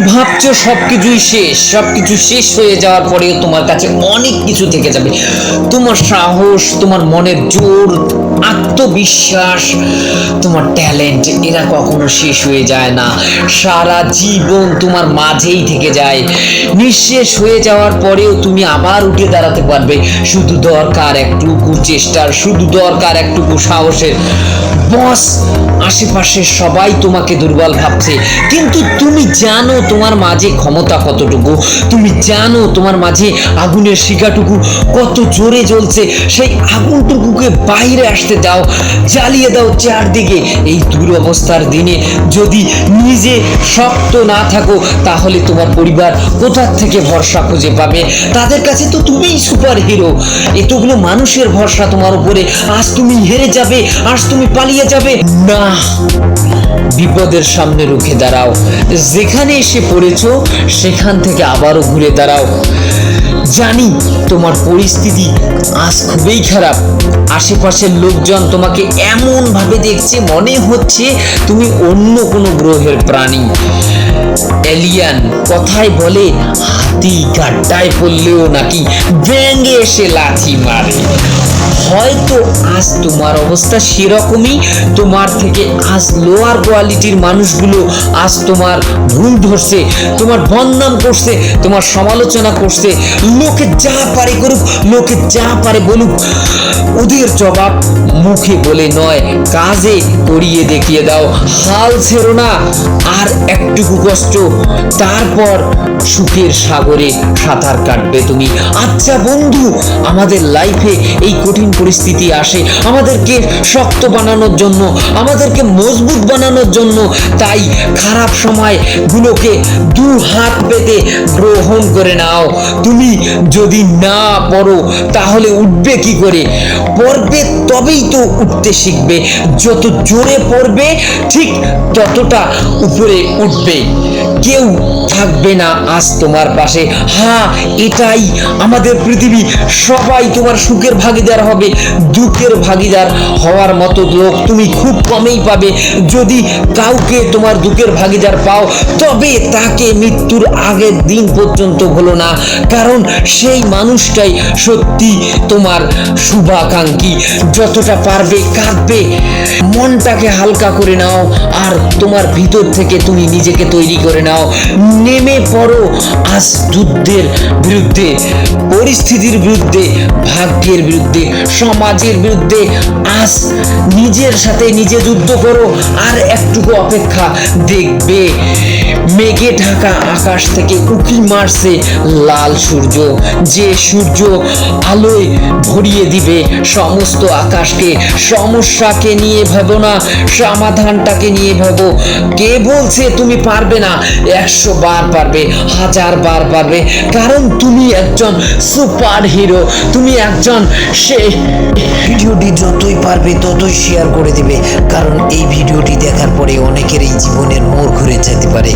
ভাবছ সবকিছুই শেষ, সবকিছু শেষ হয়ে যাওয়ার পরেও তোমার কাছে অনেক কিছু থেকে যাবে। তোমার সাহস, তোমার মনের জোর, আত্মবিশ্বাস, তোমার ট্যালেন্ট, এরা কখনো শেষ হয়ে যায় না। সারা জীবন তোমার মাঝেই থেকে যায়। নিঃশেষ হয়ে যাওয়ার পরেও তুমি আবার উঠে দাঁড়াতে পারবে। শুধু দরকার একটুকু চেষ্টার, শুধু দরকার একটুকু সাহসের। বস আশেপাশে সবাই তোমাকে দুর্বল ভাবছে। কিন্তু তুমি জানো তোমার মাঝে ক্ষমতা কতটুকু? তুমি জানো তোমার মাঝে আগুনের শিকাটুকু কত জোরে জ্বলছে? সেই আগুনটুকুকে বাইরে আসতে দাও, জ্বালিয়ে দাও চারদিকে। এই দুরবস্থার দিনে যদি নিজে শক্ত না থাকো, তাহলে তোমার পরিবার কোথার থেকে ভরসা খুঁজে পাবে? তাদের কাছে তো তুমিই সুপার হিরো এতগুলো মানুষের ভরসা তোমার উপরে। আজ তুমি হেরে যাবে, আজ তুমি পালিয়ে যাবে। না, বিপদের সামনে রুখে দাঁড়াও। যেখানে এসে পড়েছো, সেখান থেকে আবারও ঘুরে দাঁড়াও। জানি তোমার পরিস্থিতি আজ খুবই খারাপ। আশেপাশের লোকজন তোমাকে এমন ভাবে দেখছে, মনে হচ্ছে তুমি অন্য কোনো গ্রহের প্রাণী। এলিয়ান কথায় বলে, হাতি গাড্ডায় পড়লেও নাকি ব্যাঙে এসে লাথি মারে। হয়তো আজ তোমার অবস্থা সেরকমই। তোমার থেকে আজ লোয়ার কোয়ালিটির মানুষগুলো আজ তোমার ভুল ধরছে, তোমার বদনাম করছে, তোমার সমালোচনা করছে। লোকে যা পারে করুক, লোকে যা পারে বলুক, ওদের জবাব মুখে বলে নয়, কাজে করিয়ে দেখিয়ে দাও। হাল ছেড়ো না, আর একটুকু কষ্ট। তারপর সুখের সাগরে সাঁতার কাটবে তুমি। আচ্ছা বন্ধু, আমাদের লাইফে এই কঠিন পরিস্থিতি আসে। আমাদেরকে শক্ত বানানোর জন্য, আমাদেরকে মজবুত বানানোর জন্য, তাই খারাপ সময় গুলোকে দু হাত পেতে গ্রহণ করে নাও। তুমি যদি না পড়ো, তাহলে উঠবে কি করে? পড়বে তবেই তো উঠতে শিখবে। যত জোরে পড়বে, ঠিক ততটা উপরে উঠবে। কেউ থাকবে না আজ তোমার পাশে। হ্যাঁ এটাই আমাদের পৃথিবী। সবাই তোমার সুখের ভাগিদার হবে, দুঃখের ভাগিদার হওয়ার মতো লোক তুমি খুব কমেই পাবে। যদি কাউকে তোমার দুঃখের ভাগিদার পাও, তবে তাকে মৃত্যুর আগের দিন পর্যন্ত হলো না। কারণ সেই মানুষটাই সত্যি তোমার শুভাকাঙ্ক্ষী। যতটা পারবে কাঁদবে, মনটাকে হালকা করে নাও, আর তোমার ভিতর থেকে তুমি নিজেকে তৈরি করে নাও। নেমে পড়ো আজ যুদ্ধের বিরুদ্ধে, পরিস্থিতির বিরুদ্ধে, ভাগ্যের বিরুদ্ধে, সমাজের বিরুদ্ধে আজ নিজের সাথে নিজে যুদ্ধ করো আর একটুকু অপেক্ষা দেখবে। মেঘে ঢাকা আকাশ থেকে উকি মারছে লাল সূর্য। যে সূর্য আলোয় ভরিয়ে দিবে সমস্ত আকাশকে, সমস্যাকে নিয়ে ভেবো না, সমাধানটাকে নিয়ে ভেবো। কে বলছে তুমি পারবে না? একশো বার পারবে। হাজার বার পারবে। কারণ তুমি একজন সুপার হিরো তুমি একজন সে ভিডিওটি যতই পারবে ততই শেয়ার করে দিবে। কারণ এই ভিডিওটি দেখার পরে অনেকের এই জীবনের মোড় ঘুরে যেতে পারে।